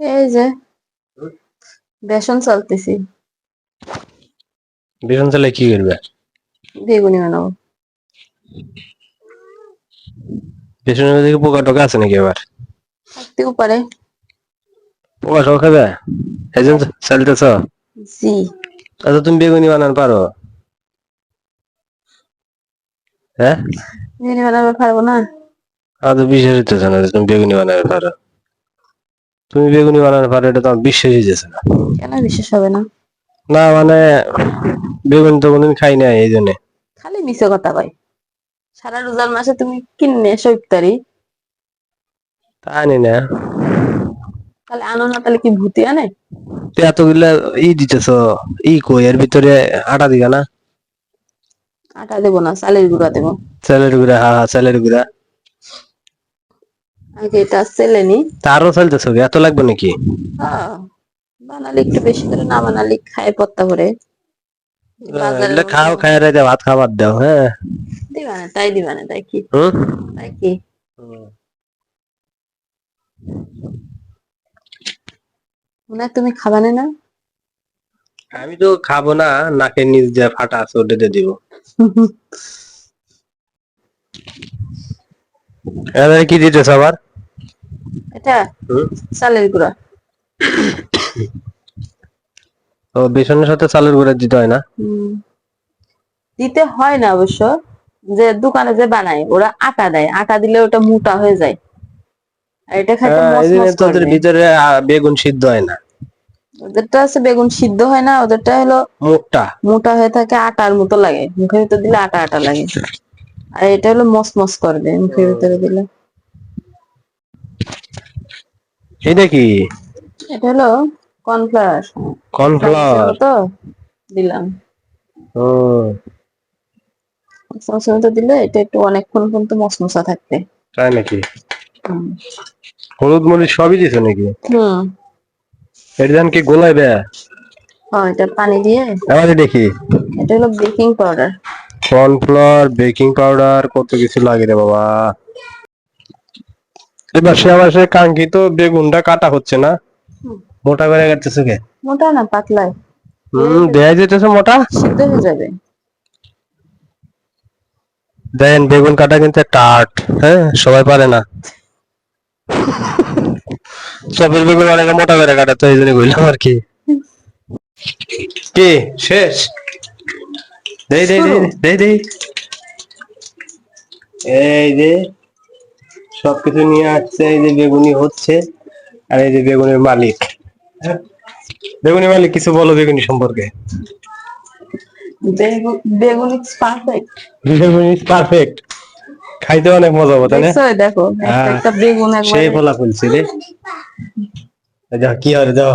এই যে বেসন চালতেছি। বেসন চালে কি করবে? বেগুনি বানাবো। বেসনের মধ্যে কি পোকা টোকা আছে নাকি এবার থাকতেও পারে। পোকা টোকা খাবে? এই জন্য চালতেছ? জি। আচ্ছা তুমি বেগুনি বানান পারো। হ্যাঁ? বেগুনি বানাবো পারব না? আর তো বিশ্বাস হইতেছে না তুমি বেগুনি বানাতে পারো। তুমি বেগুনি বানাতে পারো এটা তো আমার বিশ্বাস হইতেছে না। কেন বিশ্বাস হবে না? না মানে বেগুন তো কোনদিন খাই না এই জন্য। খালি মিশে কথা কয়। সারা রোজার মাসে তুমি কিনে এসো ইফতারি। তা আনি না। তাহলে আনো না তাহলে কি ভূতি আনে? তো এতগুলা ই দিতেছ ই কই? এর ভিতরে আটা দিগা না? আটা দেবো না চালের গুঁড়া দেবো। চালের গুঁড়া হা হা চালের গুঁড়া। আগে এটা সেলে নি। তারও চালতেছ কি? এত লাগবে নাকি? বানালে একটু বেশি করে না বানালে খায় পত্তা করে খাও খাই রাইতে ভাত খাবার দাও হ্যাঁ দিবা না তাই দিবা না তাই কি? তাই কি? হয় তুমি খাবানে না আমি তো খাব না নাকের নিচ দিয়ে ফাটা আছে ওটা দিয়ে দিব। এবারে কি দিতেছ আবার? এটা চালের গুঁড়া। ও বেসনের সাথে চালের গুঁড়া দিতে হয় না? দিতে হয় না অবশ্য। যে দোকানে যে বানায় ওরা আটা দেয়। আটা দিলে ওটা মোটা হয়ে যায়। আর এটা খাইতে হ্যাঁ। ভিতরে বেগুন সিদ্ধ হয় না। ওদেরটা আছে বেগুন সিদ্ধ হয় না ওদেরটা হলো মুখটা মোটা হয়ে থাকে আটার মতো লাগে। মুখের ভিতর দিলে আটা আটা লাগে। আর এটা হলো মসমস করবে মুখের ভিতরে দিলে। এটা কি? এটা হলো কর্নফ্লাওয়ার। কর্নফ্লাওয়ার। তো দিলাম। ও। মতো দিলে এটা একটু অনেকক্ষণ পর্যন্ত থাকবে। তাই নাকি? হলুদ মরিচ সবই দিছো নাকি? হুম। এটা ধান কি গোলাইবে হ্যাঁ এটা পানি দিয়ে। আবার দেখি এটা হলো baking powder. Cornflour baking powder কত কিছু লাগে রে বাবা। এবার সে আবার সে কাঙ্ক্ষিত বেগুনটা কাটা হচ্ছে না। মোটা করে কাটতেছে কে? মোটা না পাতলায়। হম দেয়া যেতেছে মোটা? সিদ্ধ হয়ে যাবে। দেন বেগুন কাটা কিন্তু একটা আর্ট হ্যাঁ? সবাই পারে না। সবের বেগুন অনেক মোটা করে কাটা তো এই জন্য কইলাম আর কি। কি শেষ? দেই দেই দেই দেই দেই। এই যে সবকিছু নিয়ে আসছে এই যে বেগুনি হচ্ছে আর এই যে বেগুনের মালিক। হ্যাঁ? বেগুনি মালিক কিছু বলো বেগুনি সম্পর্কে। বেগুন ইজ পারফেক্ট বেগুনি পারফেক্ট খাইতে অনেক মজা হবে তাই না? দেখো একটা হ্যাঁ। একটা বেগুন সেই ফলা ফুলছে রে যা কি হবে যাও